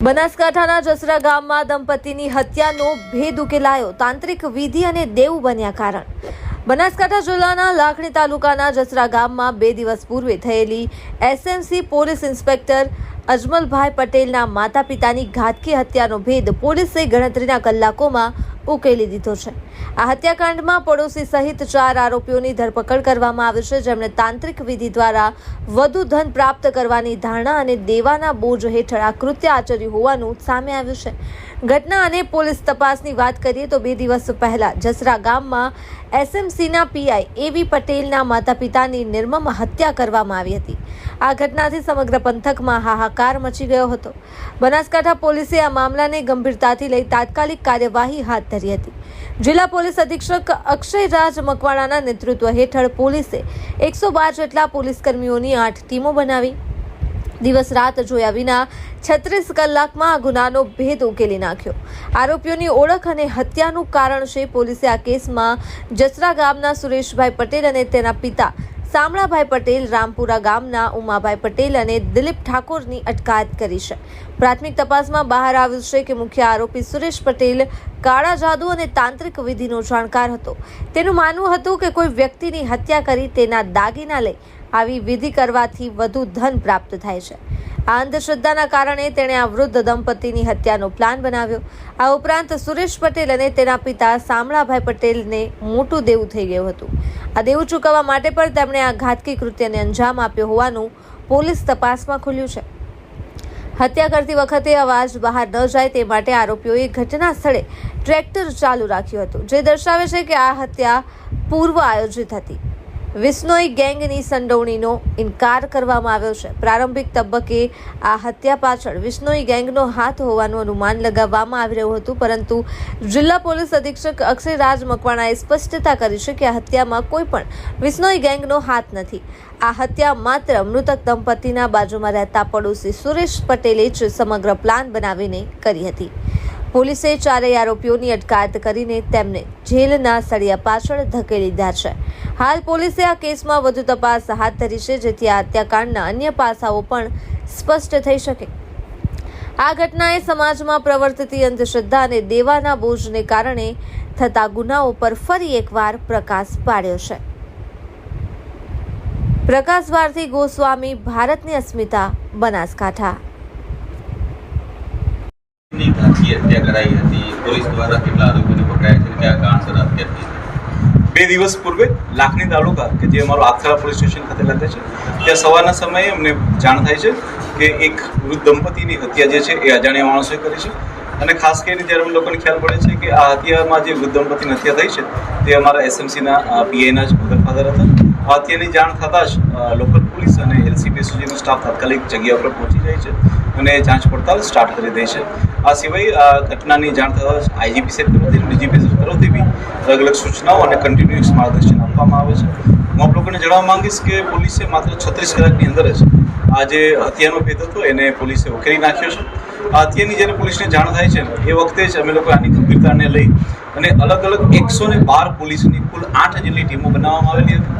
બનાસકાંઠાના જસરા ગામમાં દંપતીની હત્યાનો ભેદ ઉકેલાયો. તાંત્રિક વિધિ અને દેવ બન્યા કારણ. બનાસકાંઠા જિલ્લાના લાખણી તાલુકાના જસરા ગામમાં બે દિવસ પૂર્વે થયેલી એસએમસી પોલીસ ઇન્સ્પેક્ટર અજમલભાઈ પટેલના માતા પિતાની ઘાતકી હત્યાનો ભેદ પોલીસે ગણતરીના કલાકોમાં ઉકેલી દીધો છે. આ હત્યાકાંડમાં પડોશી સહિત ચાર આરોપીઓની ધરપકડ કરવામાં આવી છે, જેમણે તાંત્રિક વિધિ દ્વારા વધુ ધન પ્રાપ્ત કરવાની ધારણા અને દેવાના બોજ હેઠળ આ કૃત્ય આચર્યું હોવાનું સામે આવ્યું છે. ઘટના અને પોલીસ તપાસની વાત કરીએ તો બે દિવસ પહેલા જસરા ગામમાં એસએમસીના પીઆઈ એવી પટેલના માતા પિતાની નિર્મમ હત્યા કરવામાં આવી હતી. આ ઘટનાથી સમગ્ર પંથકમાં હાહાકાર મચી ગયો હતો. બનાસકાંઠા પોલીસે આ મામલાને ગંભીરતાથી લઈ તાત્કાલિક કાર્યવાહી હાથ ધરી હતી. જિલ્લા પોલીસ અધિક્ષક અક્ષયરાજ મકવાણાના નેતૃત્વ હેઠળ પોલીસે એકસો બાર જેટલા પોલીસ કર્મીઓની આઠ ટીમો બનાવી. દિવસ રાત જોયા વિના છત્રીસ કલાકમાં આ ગુનાનો ભેદ ઉકેલી નાખ્યો. આરોપીઓની ઓળખ અને હત્યાનું કારણ છે પોલીસે આ કેસમાં જસરા ગામના સુરેશભાઈ પટેલ અને તેના પિતા શામળાભાઈ પટેલ રામપુરા ગામના ઉમાભાઈ પટેલ અને દિલીપ ઠાકોરની અટકાયત કરી છે. પ્રાથમિક તપાસમાં બહાર આવ્યું છે કે મુખ્ય આરોપી સુરેશ પટેલ કાળા જાદુ અને તાંત્રિક વિધિનો જાણકાર હતો. તેનું માનવું હતું કે કોઈ વ્યક્તિની હત્યા કરી તેના દાગીના લઈ આવી વિધિ કરવાથી વધુ ધન પ્રાપ્ત થાય છે. આ અંધશ્રદ્ધાના કારણે તેણે આ વૃદ્ધ દંપતીની હત્યાનો પ્લાન બનાવ્યો. આ ઉપરાંત સુરેશ પટેલ અને તેના પિતા શામળાભાઈ પટેલને મોટું દેવું થઈ ગયું હતું. આ દેવું ચૂકવવા માટે પણ તેમણે આ ઘાતકી કૃત્યને અંજામ આપ્યો હોવાનું પોલીસ તપાસમાં ખુલ્યું છે. હત્યા કરતી વખતે અવાજ બહાર ન જાય તે માટે આરોપીઓએ ઘટના સ્થળે ટ્રેક્ટર ચાલુ રાખ્યું હતું, જે દર્શાવે છે કે આ હત્યા પૂર્વ આયોજિત હતી. વિસ્નોઈ ગેંગની સંડોવણીનો ઇનકાર કરવામાં આવ્યો છે. પ્રારંભિક તબક્કે આ હત્યા પાછળ વિસ્નોઈ ગેંગનો હાથ હોવાનું અનુમાન લગાવવામાં આવી રહ્યું હતું, પરંતુ જિલ્લા પોલીસ અધિક્ષક અક્ષયરાજ મકવાણાએ સ્પષ્ટતા કરી છે કે આ હત્યામાં કોઈ પણ વિસ્નોઈ ગેંગનો હાથ નથી. આ હત્યા માત્ર મૃતક દંપતીના બાજુમાં રહેતા પડોશી સુરેશ પટેલે જ સમગ્ર પ્લાન બનાવીને કરી હતી. પોલીસે ચારેય આરોપીઓની અટકાયત કરીને તેમને જેલના સળિયા પાછળ ધકેલી દીધા છે. હાલ પોલીસે આ કેસમાં વધુ તપાસ હાથ ધરી છે, જેથી આ હત્યાકાંડના અન્ય પાસાઓ પણ સ્પષ્ટ થઈ શકે. આ ઘટનાએ સમાજમાં પ્રવર્તતી અંધશ્રદ્ધા અને દેવાના બોજને કારણે થતા ગુનાઓ પર ફરી એકવાર પ્રકાશ પાડ્યો છે. પ્રકાશ ભારતી ગોસ્વામી, ભારતની અસ્મિતા, બનાસકાંઠા. હત્યા કરાઈ હતી. પોલીસ દ્વારા કેટલા આરોપીને પકડાયા છે? કયા કારણસર હત્યા થઈ બે દિવસ પૂર્વે લાખણી તાલુકા કે જે અમારું આખરા પોલીસ સ્ટેશન ખાતે લાગે છે, ત્યાં સવારના સમયે અમને જાણ થાય છે કે એક વૃદ્ધ દંપતીની હત્યા જે છે એ અજાણ્યા માણસોએ કરી છે. અને ખાસ કરીને જ્યારે અમને લોકોને ખ્યાલ પડે છે કે આ હત્યામાં જે વૃદ્ધ દંપતીની હત્યા થઈ છે, તે અમારા એસએમસીના પીઆઈના જ મધર ફાધર હતા. આ હત્યાની જાણ થતાં જ લોકલ પોલીસ અને એલસીબી સુધીનો સ્ટાફ તાત્કાલિક જગ્યા ઉપર પહોંચી જાય છે અને જાંચ પડતાલ સ્ટાર્ટ કરી દે છે. આ સિવાય આ ઘટનાની જાણ થતાં આઈજીપી સાહેબ તરફથી ડીજીપી સાહેબ તરફથી બી અલગ અલગ સૂચનાઓ અને કન્ટિન્યુઅસ માર્ગદર્શન આપવામાં આવે છે. હું આપ લોકોને જણાવવા માંગીશ કે પોલીસે માત્ર છત્રીસ કલાકની અંદર જ આ જે હત્યાનો ભેદ હતો એને પોલીસે ઉકેલી નાખ્યો છે. આ હત્યાની જ્યારે પોલીસને જાણ થાય છે એ વખતે જ અમે લોકો આની ગંભીરતાને લઈ અને અલગ અલગ એકસો ને બાર પોલીસની કુલ આઠ જેટલી ટીમો બનાવવામાં આવેલી હતી.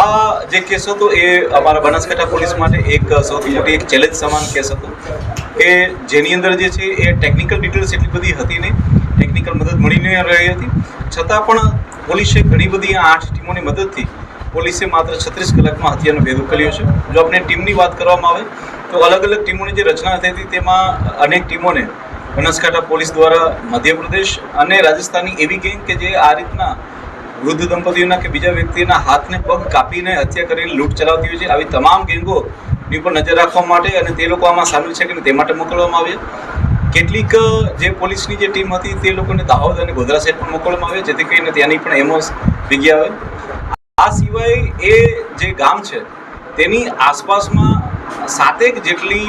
આ જે કેસ હતો એ અમારા બનાસકાંઠા પોલીસ માટે એક સૌથી મોટી એક ચેલેન્જ સમાન કેસ હતો. કે જેની અંદર જે છે એ ટેકનિકલ ડિટેલ્સ એટલી બધી હતી નહીં. ટેકનિકલ મદદ મળી ન રહી હતી. છતાં પણ પોલીસે ઘણી બધી આ આઠ ટીમોની મદદથી પોલીસે માત્ર છત્રીસ કલાકમાં હત્યાનો ભેદો કર્યો છે. જો આપણે ટીમની વાત કરવામાં આવે, તો અલગ અલગ ટીમોની જે રચના થઈ હતી, તેમાં અનેક ટીમોને બનાસકાંઠા પોલીસ દ્વારા મધ્યપ્રદેશ અને રાજસ્થાનની એવી ગેંગ કે જે આ રીતના વૃદ્ધ દંપતીઓના કે બીજા વ્યક્તિના હાથને પગ કાપીને હત્યા કરીને લૂંટ ચલાવતી હોય છે. આવી તમામ ગેંગોની ઉપર નજર રાખવા માટે અને તે લોકો આમાં સામેલ છે કે તે માટે મોકલવામાં આવ્યા. કેટલીક જે પોલીસની જે ટીમ હતી તે લોકોને દાહોદ અને ગોધરા સાઈડ પણ મોકલવામાં આવે જેથી કરીને ત્યાંની પણ એમો ભેગી આવે આ સિવાય એ જે ગામ છે, તેની આસપાસમાં સાતેક જેટલી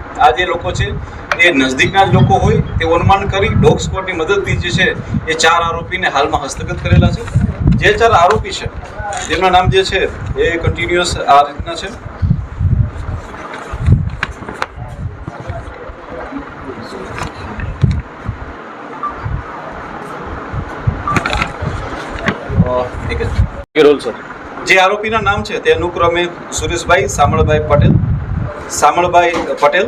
આ જે લોકો છે એ નજદીકના જ લોકો હોય તે અનુમાન કરી ડોગ સ્ક્વોડની મદદથી જે છે એ ચાર આરોપીને હાલમાં હસ્તગત કરેલા છે. જે ચાર આરોપી છે. તેમના નામ જે છે એ કન્ટિન્યુઅસ આ રીતના છે. જે આરોપીના નામ છે તે અનુક્રમે સુરેશભાઈ સામળભાઈ પટેલ. સામળભાઈ પટેલ.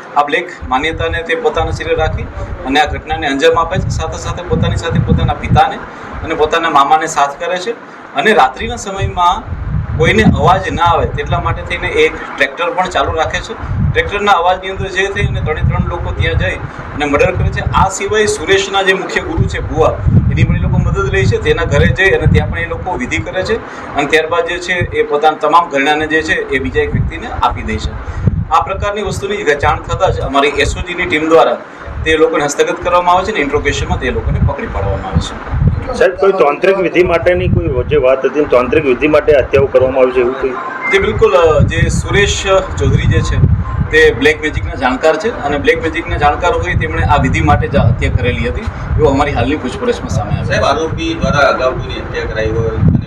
આ બ્લેક માન્યતાને તે પોતાના શિરે રાખી અને આ ઘટનાને અંજામ આપે છે. સાથે સાથે પોતાની સાથે પોતાના પિતાને અને પોતાના મામાને સાથ કરે છે. અને રાત્રિના સમયમાં કોઈને અવાજ ના આવે તેટલા માટે થઈને એક ટ્રેક્ટર પણ ચાલુ રાખે છે. ટ્રેક્ટરના અવાજની અંદર જે થઈ અને ત્રણે ત્રણ લોકો ત્યાં જઈ અને મર્ડર કરે છે. આ સિવાય સુરેશના જે મુખ્ય ગુરુ છે, ભુવા, એની પણ એ લોકો મદદ લે છે. તેના ઘરે જઈ અને ત્યાં પણ એ લોકો વિધિ કરે છે. અને ત્યારબાદ જે છે એ પોતાના તમામ ઘરણાને જે છે એ બીજા એક વ્યક્તિને આપી દે છે. આ પ્રકારની વસ્તુની જાણ થતાં જ અમારી એસઓજીની ટીમ દ્વારા તે લોકોને હસ્તગત કરવામાં આવે છે અને ઇન્ટ્રોગેશનમાં તે લોકોને પકડી પાડવામાં આવે છે. સાહેબ કોઈ તાંત્રિક વિધિ માટેની કોઈ જે વાત હતી તાંત્રિક વિધિ માટે હત્યાઓ કરવામાં આવી છે એવું કોઈ? તે બિલકુલ જે સુરેશ ચૌધરી જે છે તે બ્લેક મેજિકના જાણકાર છે અને બ્લેક મેજિકના જાણકાર હોય તેમણે આ વિધિ માટે જ હત્યા કરેલી હતી એવું અમારી હાલની પૂછપરછમાં સામે આવે સાહેબ આરોપી દ્વારા અગાઉ હત્યા કરાઈ હોય?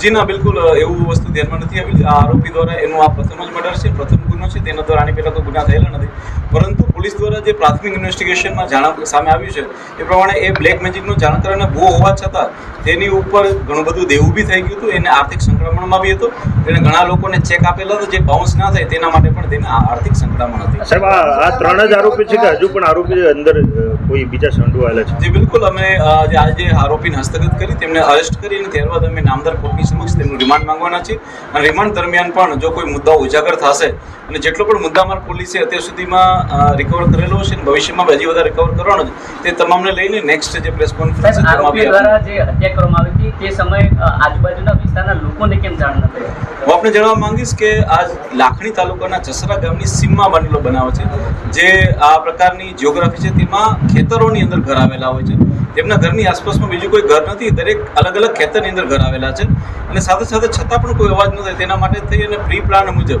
જી ના, બિલકુલ એવું વસ્તુ ધ્યાનમાં નથી આવી. આરોપી દ્વારા એનું આ પ્રથમ જ મર્ડર છે. પ્રથમ ગુનો છે તેના દ્વારા આની પહેલાં તો ગુના થયેલા નથી. પરંતુ પોલીસ દ્વારા જે પ્રાથમિક ઇન્વેસ્ટિગેશનમાં જાણ સામે આવ્યું છે એ પ્રમાણે એ બ્લેક મેજિકનો જાણકારીને ભૂ હોવા છતાં તેની ઉપર ઘણું બધું દેવું બી થઈ ગયું હતું એને આર્થિક સંકળામણમાં બી હતું. તેને ઘણા લોકોને ચેક આપેલા હતા જે બાઉન્સ ના થાય તેના માટે પણ તેને આર્થિક સંકળામણ હતી. સાહેબ આ ત્રણ જ આરોપી છે કે હજુ પણ આરોપી અંદર કોઈ બીજા સંડોવાયેલા છે? જી બિલકુલ. અમે જે આજે આરોપીને હસ્તગત કરી તેમને અરેસ્ટ કરી અને ત્યારબાદ અમે નામદાર કોર્ટની સમક્ષ તેમનું રિમાન્ડ માંગવાના છે અને રિમાન્ડ દરમિયાન પણ જો કોઈ મુદ્દાઓ ઉજાગર થશે અને જેટલો પણ મુદ્દામાલ પોલીસે અત્યાર સુધીમાં રિકવર કરેલો છે અને ભવિષ્યમાં હજી વધારે રિકવર કરવાનો છે તે તમામને લઈને નેક્સ્ટ જે પ્રેસ કોન્ફરન્સ દ્વારા જે હત્યા કરવામાં આવી હતી તે સમયે આજુબાજુના વિસ્તારના લોકોને કેમ જાણ ન થઈ હું આપને જણાવવા માંગીશ કે આ લાખણી તાલુકાના જસરા ગામની સીમમાં બનેલો બનાવ છે જે આ પ્રકારની જિયોગ્રાફી છે તેમાં ખેતરોની અંદર ઘર આવેલા હોય છે. તેમના ઘરની આસપાસમાં બીજું કોઈ ઘર નથી દરેક અલગ અલગ ખેતરની અંદર ઘર આવેલા છે. અને સાથે સાથે છતાં પણ કોઈ અવાજ ન થાય તેના માટે થઈ અને પ્રી પ્લાન મુજબ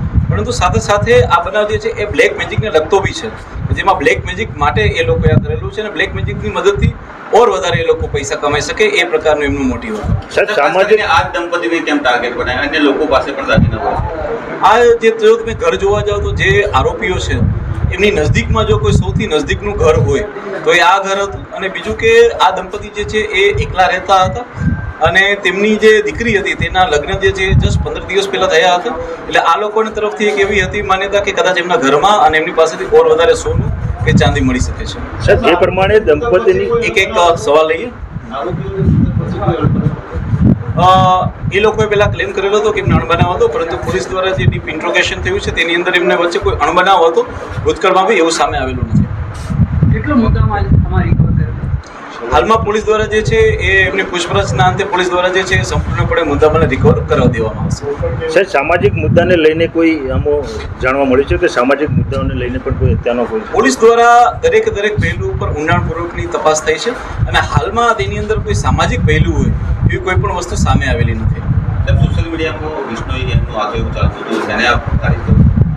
પરંતુ સાથે સાથે આ બનાવ જે છે એ બ્લેક મેજિકને લગતો બી છે. જેમાં બ્લેક મેજિક માટે એ લોકોએ આ કરેલું છે અને બ્લેક મેજિકની મદદથી ઓર વધારે એ લોકો પૈસા કમાઈ શકે એ પ્રકારનું એમનું મોટિવ હતું. સામાજિક આ દંપતીને કેમ ટાર્ગેટ બનાવ્યા? અને લોકો પાસે પણ દાગીના હોય આ જે જો તમે ઘર જોવા જાઓ તો જે આરોપીઓ છે એમની નજદીકમાં જો કોઈ સૌથી નજદીકનું ઘર હોય તો એ આ ઘર હતું. અને બીજું કે આ દંપતી જે છે એ એકલા રહેતા હતા. અને તેમની જે દીકરી હતી તેના લગ્ન જે છે જસ્ટ પંદર દિવસ પહેલા થયા હતા. એટલે આ લોકોની તરફથી એક એવી હતી માન્યતા કે કદાચ એમના ઘરમાં અને એમની પાસેથી ઓર વધારે સોનું કે ચાંદી મળી શકે છે. એ પ્રમાણે દંપતીની એક એક સવાલ લઈએ. એ લોકોએ પહેલા ક્લેમ કરેલો હતો કે એમને અણબનાવ હતો પરંતુ પોલીસ દ્વારા જે ડીપ ઇન્ટ્રોગેશન થયું છે તેની અંદર એમને વચ્ચે કોઈ અણબનાવ હતો. ભૂતકાળમાં બી એવું સામે આવેલું નથી. કેટલો મુદ્દામાં તમારે હાલમાં પોલીસ દ્વારા જે છે એ એમની પૂછપરછના અંતે પોલીસ દ્વારા જે છે એ સંપૂર્ણપણે મુદ્દામાં રિકવર કરાવી દેવામાં આવશે સર સામાજિક મુદ્દાને લઈને કોઈ આમો જાણવા મળ્યું છે કે સામાજિક મુદ્દાઓને લઈને પણ કોઈ હત્યાનો કોઈ પોલીસ દ્વારા દરેક દરેક પહેલું ઉપર ઊંડાણપૂર્વકની તપાસ થઈ છે અને હાલમાં તેની અંદર કોઈ સામાજિક પહેલું હોય એવી કોઈ પણ વસ્તુ સામે આવેલી નથી સોશિયલ મીડિયામાં વિષ્ણુ ગેમનું આગળ ચાલતું હતું તેને.